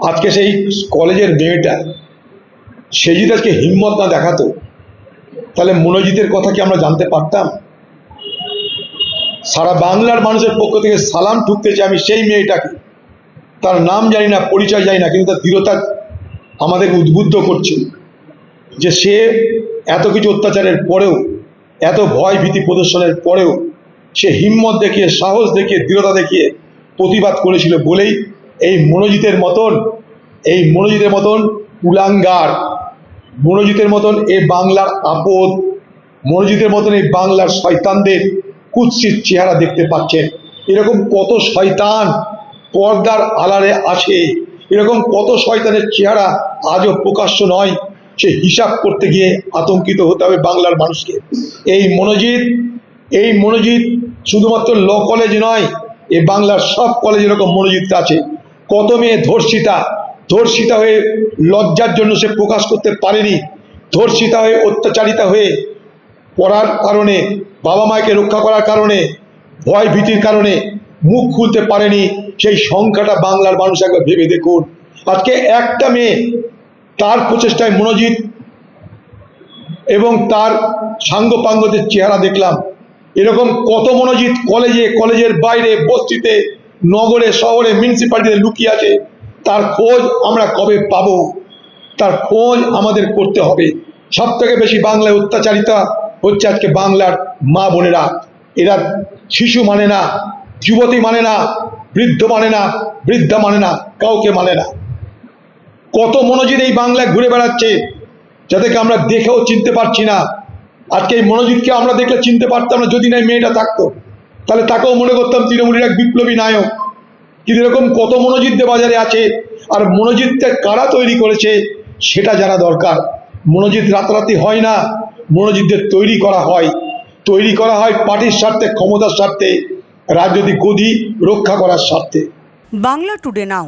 আজকে সেই কলেজের মেয়েটা সে যদি আজকে হিম্মত না দেখাতো। তাহলে মনোজিতের কথা কি আমরা জানতে পারতাম? সারা বাংলার মানুষের পক্ষ থেকে সালাম ঠুকতেছে আমি সেই মেয়েটাকে। তার নাম জানি না, পরিচয় জানি না, কিন্তু তার দৃঢ়তা আমাদের উদ্বুদ্ধ করছে যে সে এত কিছু অত্যাচারের পরেও, এত ভয় ভীতি প্রদর্শনের পরেও সে হিম্মত দেখিয়ে, সাহস দেখিয়ে, দৃঢ়তা দেখিয়ে প্রতিবাদ করেছিল বলেই এই মনোজিতের মতন, এই মনোজিতের মতন কুলাঙ্গার মনোজিতের মতন এই বাংলার আপদ, মনোজিতের মতন এই বাংলার শয়তানদের কুৎসিত চেহারা দেখতে পাচ্ছেন এরকম কত শয়তান পর্দার আলারে আছে? এরকম কত শয়তানের চেহারা আজও প্রকাশ্য নয়? সে হিসাব করতে গিয়ে আতঙ্কিত হতে হবে বাংলার মানুষকে। এই মনোজিৎ এই মনোজিৎ শুধুমাত্র ল কলেজ নয়, এ বাংলার সব কলেজ এরকম মনোজিৎ আছে। কত মেয়ে ধর্ষিতা ধর্ষিতা হয়ে লজ্জার জন্য সে প্রকাশ করতে পারেনি, ধর্ষিতা হয়ে অত্যাচারিতা হয়ে পড়ার কারণে, বাবা মাকে রক্ষা করার কারণে, ভয় ভীতির কারণে মুখ খুলতে পারেনি, সেই সংখ্যাটা বাংলার মানুষ একবার ভেবে দেখুন। আজকে একটা মেয়ে তার প্রচেষ্টায় মনোজিৎ এবং তার সাঙ্গপাঙ্গদের চেহারা দেখলাম। এরকম কত মনোজিৎ কলেজে, কলেজের বাইরে, বস্তিতে নগরে, শহরে মিউনিসিপ্যালিটিতে লুকিয়ে আছে, তার খোঁজ আমরা কবে পাব? তার খোঁজ আমাদের করতে হবে। সব থেকে বেশি বাংলায় অত্যাচারিতা হচ্ছে আজকে বাংলার মা বোনেরা। এরা শিশু মানে না, যুবতী মানে না, বৃদ্ধ মানে না, বৃদ্ধা মানে না, কাউকে মানে না। কত মনোজিৎ এই বাংলায় ঘুরে বেড়াচ্ছে, যাদেরকে আমরা দেখেও চিনতে পারছি না। আজকে এই মনোজিৎকে আমরা দেখলে চিনতে পারতাম না, যদি না মেয়েটা থাকতো। তাহলে তাকেও মনে করতাম তৃণমূলের এক বিপ্লবী নায়ক। কিন্তু এরকম কত মনোজিৎ বাজারে আছে, আর মনোজিৎটা কারা তৈরি করেছে, সেটা জানা দরকার। মনোজিৎ রাতারাতি হয় না মনোজিৎদের তৈরি করা হয়। তৈরি করা হয় পার্টির স্বার্থে, ক্ষমতার স্বার্থে, রাজনৈতিক গদি রক্ষা করার স্বার্থে। Bangla today now.